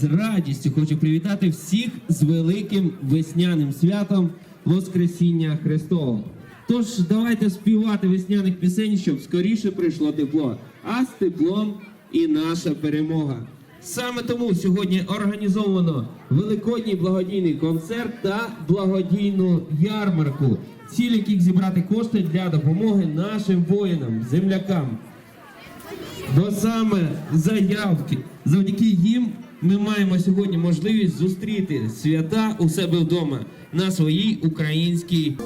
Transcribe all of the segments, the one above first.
з радістю хочу привітати всіх з великим весняним святом Воскресіння Христового. Тож давайте співати весняних пісень, щоб скоріше прийшло тепло, а з теплом і наша перемога. Саме тому сьогодні організовано великодній благодійний концерт та благодійну ярмарку, ціль яких зібрати кошти для допомоги нашим воїнам, землякам. Бо саме заявки завдяки їм ми маємо сьогодні можливість зустріти свята у себе вдома на своїй українській.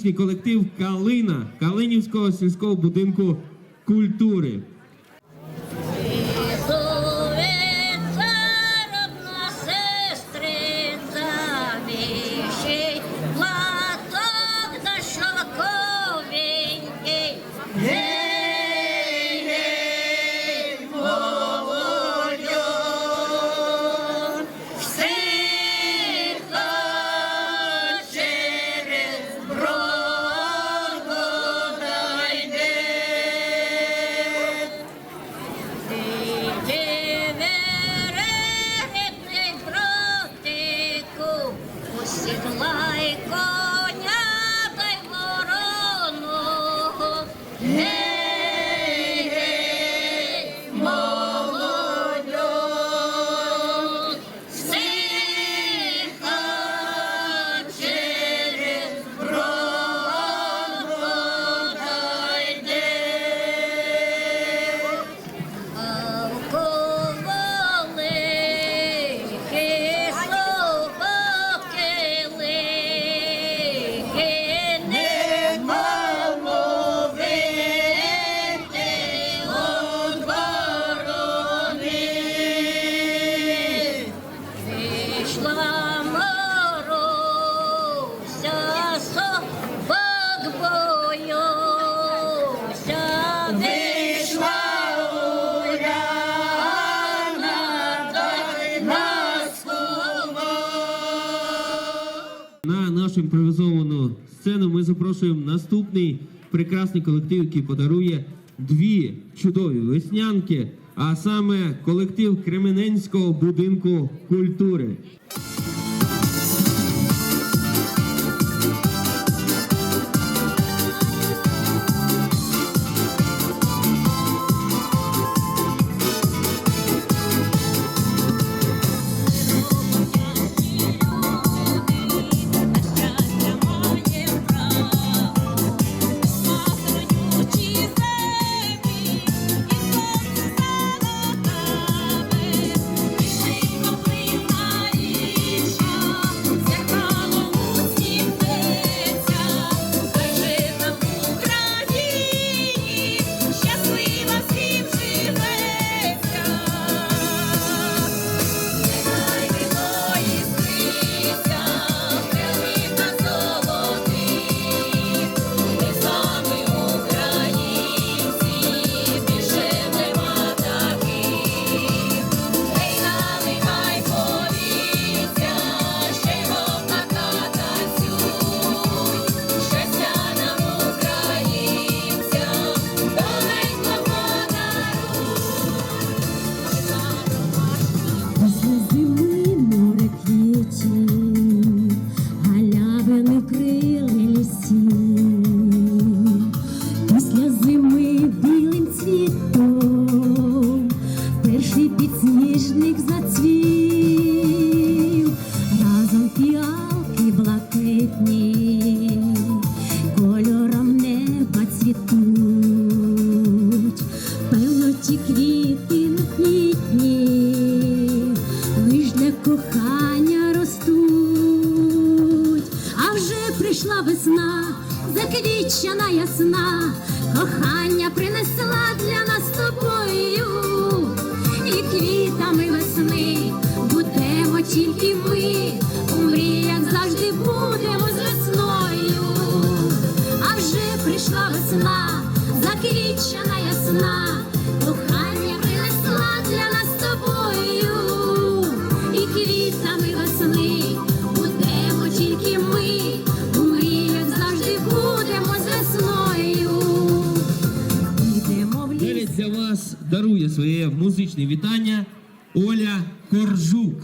педагогічний колектив Калина Калинівського сільського будинку культури. нашу імпровізовану сцену ми запрошуємо наступний прекрасний колектив, який подарує дві чудові веснянки, а саме колектив Кремененського будинку культури. Своє музичне вітання Оля Коржук.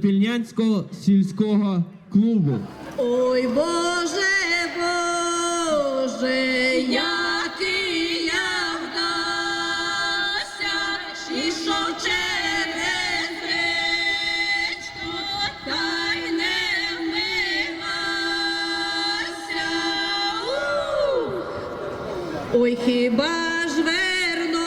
Попільнянського сільського клубу. Ой, Боже, Боже, який я вдався, ішов через речку, та й. Ой, хіба ж вернуся?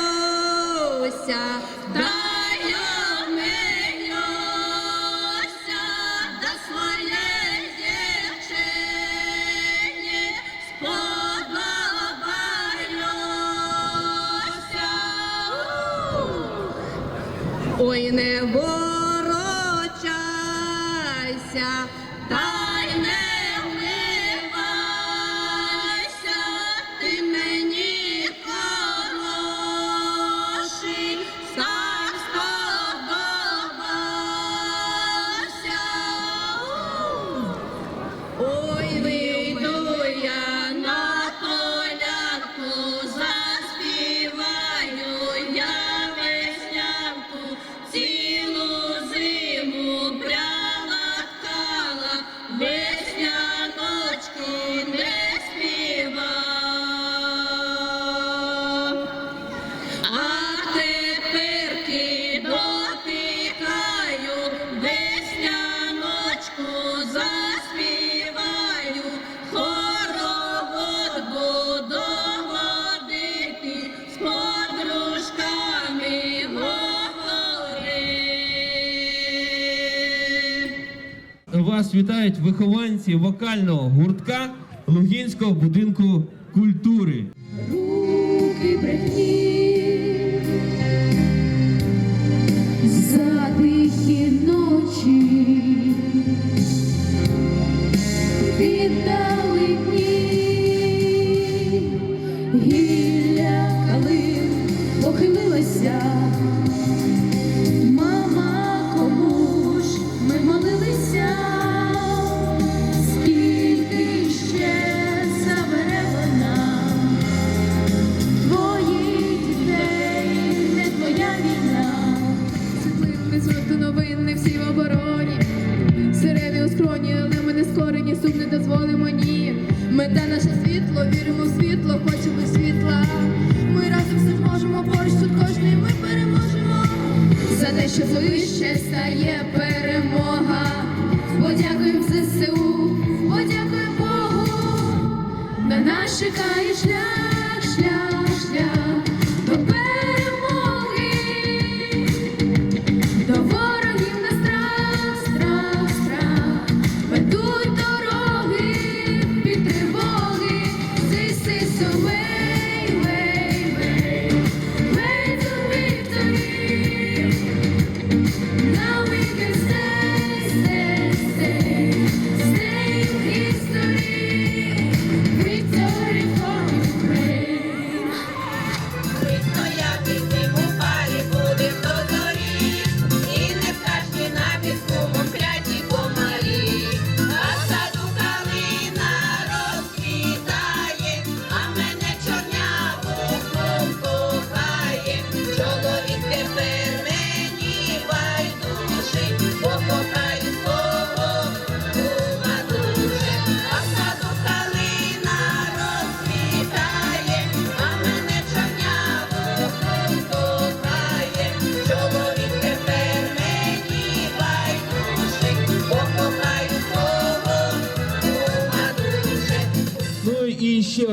вас вітають вихованці вокального гуртка Лугінського будинку культури. Руки брехні.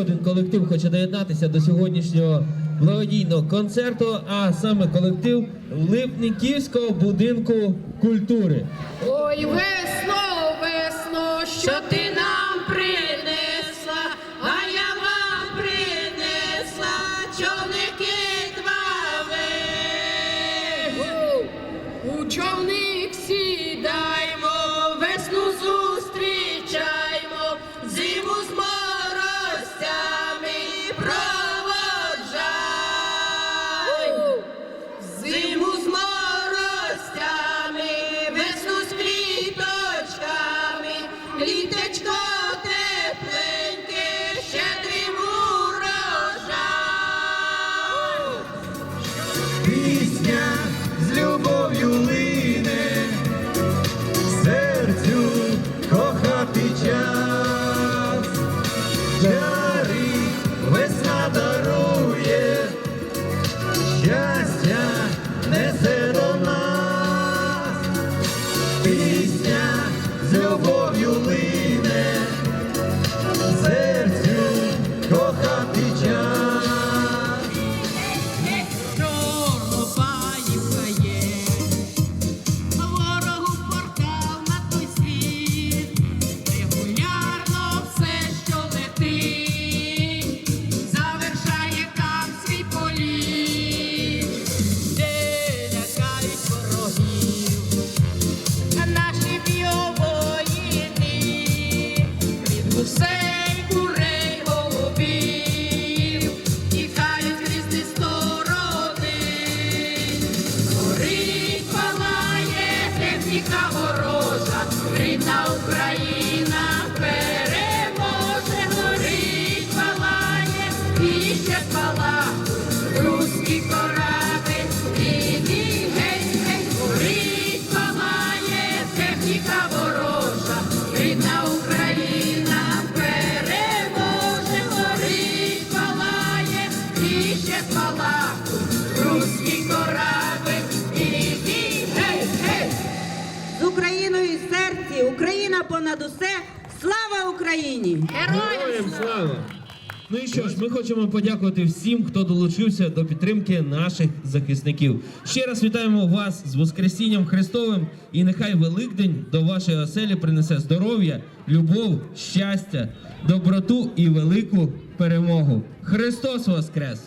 один колектив хоче доєднатися до сьогоднішнього благодійного концерту, а саме колектив Липниківського будинку культури. Ой, весно, весно, що ти. Ми хочемо подякувати всім, хто долучився до підтримки наших захисників. Ще раз вітаємо вас з Воскресінням Христовим, і нехай Великдень до вашої оселі принесе здоров'я, любов, щастя, доброту і велику перемогу. Христос Воскрес!